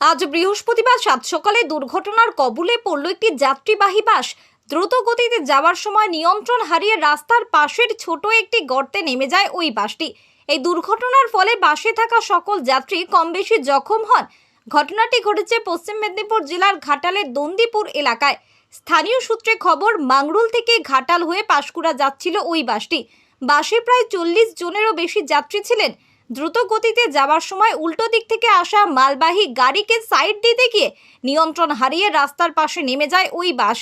আজ বৃহস্পতিবার সাত সকালে দুর্ঘটনার কবলে পড়ল একটি যাত্রীবাহী বাস। দ্রুত গতিতে যাওয়ার সময় নিয়ন্ত্রণ হারিয়ে রাস্তার পাশের ছোট একটি গর্তে নেমে যায় ওই বাসটি। এই দুর্ঘটনার ফলে বাসে থাকা সকল যাত্রী কম বেশি জখম হন। ঘটনাটি ঘটেছে পশ্চিম মেদিনীপুর জেলার ঘাটালের দন্দিপুর এলাকায়। স্থানীয় সূত্রে খবর, মাংরুল থেকে ঘাটাল হয়ে পাশকুড়া যাচ্ছিল ওই বাসটি। বাসে প্রায় চল্লিশ জনেরও বেশি যাত্রী ছিলেন। দ্রুত গতিতে যাওয়ার সময় উল্টো দিক থেকে আসা মালবাহী গাড়িকে সাইড দিতে গিয়ে নিয়ন্ত্রণ হারিয়ে রাস্তার পাশে নেমে যায় ওই বাস।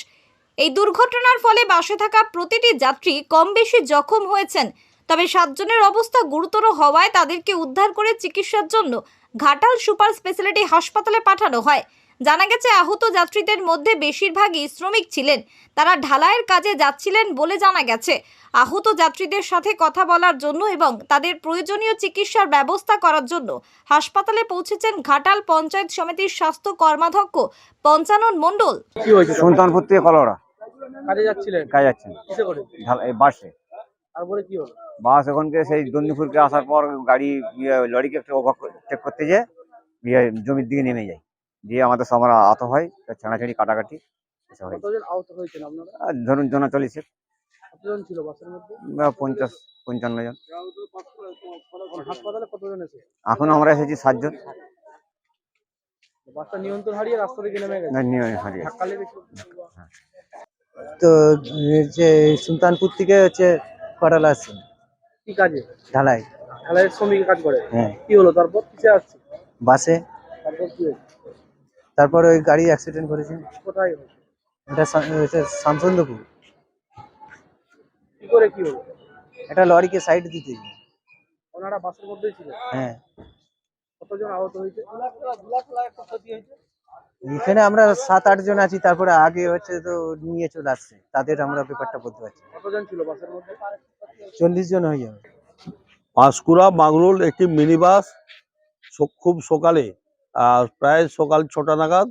এই দুর্ঘটনার ফলে বাসে থাকা প্রতিটি যাত্রী কম বেশি জখম হয়েছেন। তবে সাতজনের অবস্থা গুরুতর হওয়ায় তাদেরকে উদ্ধার করে চিকিৎসার জন্য ঘাটাল সুপার স্পেশালিটি হাসপাতালে পাঠানো হয়। জানা গেছে আহত যাত্রীদের মধ্যে বেশিরভাগই শ্রমিক ছিলেন। তারা ঢালাইয়ের কাজে যাচ্ছিলেন বলে জানা গেছে। আহত যাত্রীদের সাথে কথা বলার জন্য এবং তাদের প্রয়োজনীয় চিকিৎসার ব্যবস্থা করার জন্য হাসপাতালে পৌঁছেছেন ঘাটাল পঞ্চায়েত সমিতির স্বাস্থ্য কর্মাধ্যক্ষ পঞ্চানন মণ্ডল। কি হয়েছে? সুলতানপুর থেকে কলরা কাজে যাচ্ছিলেন? কাজ যাচ্ছেন কিসে করে? ঢাল- বাসে। তারপরে কি হলো? বাস ওখানকে সেই দন্দিপুরকে আসার পর গাড়ি ইয়ে, লরিকে একটা ওভারটেক করতে যে ইয়ে, জমির দিকে নেমে যায়। দিয়ে আমাদের সবার আহত হয় ছাড়াছাড়ি কাটাকাটি এসব আর ধরুন জনা চল্লিশে কতজন ছিল বাসের মধ্যে? বা পঞ্চাশ পঞ্চান্ন জন। এখন আমরা এসেছি সাতজন। তো যে সুলতানপুর থেকে হচ্ছে কটাল আসছে। কি কাজে? ঢালাই। ঢালাইয়ের শ্রমিক কাজ করে? হ্যাঁ। কি হলো? তারপর কিসে আসছে? বাসে। তারপর কি হয়েছে? তারপর ওই গাড়ি অ্যাক্সিডেন্ট করেছে। কোথায় এটা শামসন্দপুর। কি করে কি হলো? একটা লরিকে সাইড দিতে ওনারা বাসের মধ্যেই ছিল? হ্যাঁ। কতজন আহত হয়েছে? এখানে আমরা সাত আট জন আছি তারপরে আগে হচ্ছে তো নিয়ে চলে আসছে। তাদের আমরা ব্যাপারটা বলতে পারছি কতজন ছিল বাসের মধ্যে? চল্লিশ জন হয়ে যাবে। পাঁশকুড়া মাগরুল একটি মিনি বাস খুব সকালে আহ, প্রায় সকাল ছটা নাগাদ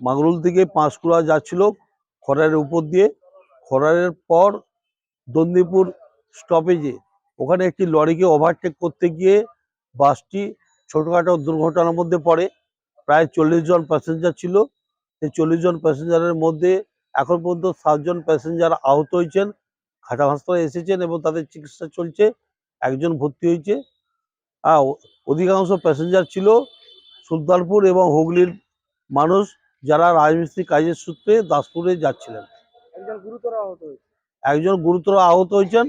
মাগরুল থেকে পাঁশকুড়া যাচ্ছিল খরারের উপর দিয়ে। খরারের পর দন্দিপুর স্টপেজে ওখানে একটি লরিকে ওভারটেক করতে গিয়ে বাসটি ছোটোখাটো দুর্ঘটনার মধ্যে পড়ে। প্রায় চল্লিশ জন প্যাসেঞ্জার ছিল। সেই চল্লিশ জন প্যাসেঞ্জারের মধ্যে এখন পর্যন্ত সাতজন প্যাসেঞ্জার আহত হয়েছেন ঘাটাল হাসপাতালে এসেছেন এবং তাদের চিকিৎসা চলছে। একজন ভর্তি হয়েছে। আর অধিকাংশ প্যাসেঞ্জার ছিল সুলতানপুর এবং হুগলির মানুষ যারা রাজমিস্ত্রি কাজের সূত্রে দাসপুরে যাচ্ছিলেন। একজন গুরুতর আহত একজন গুরুতর আহত হয়েছেন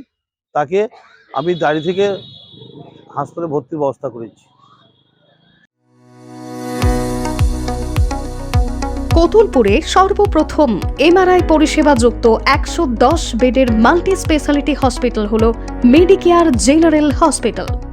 তাকে আমি দাঁড়ি থেকে হাসপাতালে ভর্তির ব্যবস্থা করেছি। কতুলপুরে সর্বপ্রথম এমআরআই পরিষেবা যুক্ত একশো দশ বেডের মাল্টি স্পেশালিটি হসপিটাল হল মেডিকেয়ার জেনারেল হসপিটাল।